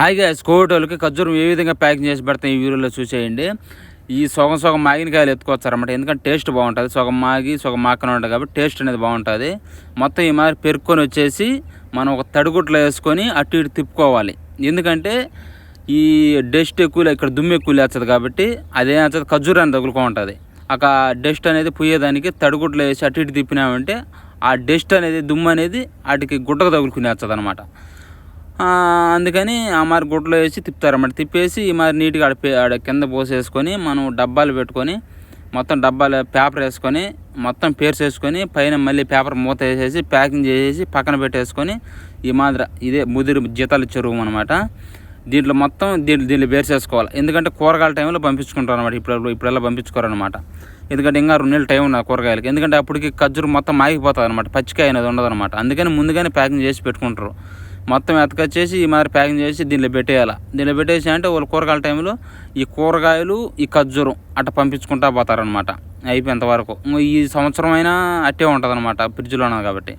హాయిగా గ్యాస్ ఖర్జూరం ఏ విధంగా ప్యాకింగ్ చేసి పెడతాం ఈ వీడియోలో చూసేయండి. ఈ సగం సగం మాగిన కాయలు అనమాట ఎందుకంటే టేస్ట్ బాగుంటుంది. సగం మాగి సగం మాకనే ఉంటుంది కాబట్టి టేస్ట్ అనేది బాగుంటుంది. మొత్తం ఈ మాదిరి పెరుక్కొని వచ్చేసి మనం ఒక తడిగుట్లో వేసుకొని అటు ఇటు తిప్పుకోవాలి. ఎందుకంటే ఈ డస్ట్ ఎక్కువ ఇక్కడ దుమ్ము ఎక్కువ లేస్తుంది కాబట్టి అదేం వేస్తుంది ఖర్జూరాన్ని తగులుకో ఉంటుంది. అక్కడ డస్ట్ అనేది పోయేదానికి తడిగుడ్లు వేసి అటు ఇటు తిప్పినామంటే ఆ డస్ట్ అనేది దుమ్ము అనేది వాటికి గుడ్డకు తగులుకుని వచ్చదనమాట అందుకని ఆ మరి గుడ్డలో వేసి తిప్పుతారన్నమాట. తిప్పేసి ఈ మరి నీట్గా ఆడ ఆడ కింద పోసేసుకొని మనం డబ్బాలు పెట్టుకొని మొత్తం డబ్బాలు పేపర్ వేసుకొని మొత్తం పేర్స్ వేసుకొని పైన మళ్ళీ పేపర్ మూత వేసేసి ప్యాకింగ్ చేసేసి పక్కన పెట్టేసుకొని ఈ మాదిర ఇదే ముదిరి జీతాలు చెరువు అనమాట దీంట్లో మొత్తం దీంట్లో దీంట్లో వేసేసుకోవాలి ఎందుకంటే కూరగాయల టైంలో పంపించుకుంటారు అనమాట ఇప్పుడు ఇప్పుడల్లా పంపించుకోరనమాట ఎందుకంటే ఇంకా రెండు నెలలు టైం ఉన్నది కూరగాయలకి. ఎందుకంటే అప్పటికి ఖర్జూరు మొత్తం మాగిపోతుంది అనమాట పచ్చికాయ అనేది ఉండదు అనమాట అందుకని ముందుగానే ప్యాకింగ్ చేసి పెట్టుకుంటారు. మొత్తం ఎతకొచ్చేసి ఈ మాదిరి ప్యాకింగ్ చేసి దీనిలో పెట్టేయాలి. దీనిలో పెట్టేసి అంటే వాళ్ళు కూరగాయల టైంలో ఈ కూరగాయలు ఈ ఖర్జూరం అట్ట పంపించుకుంటా పోతారనమాట అయిపోయేంత వరకు. ఈ సంవత్సరం అయినా అట్టే ఉంటుంది అనమాట ఫ్రిడ్జ్లో ఉన్నది కాబట్టి.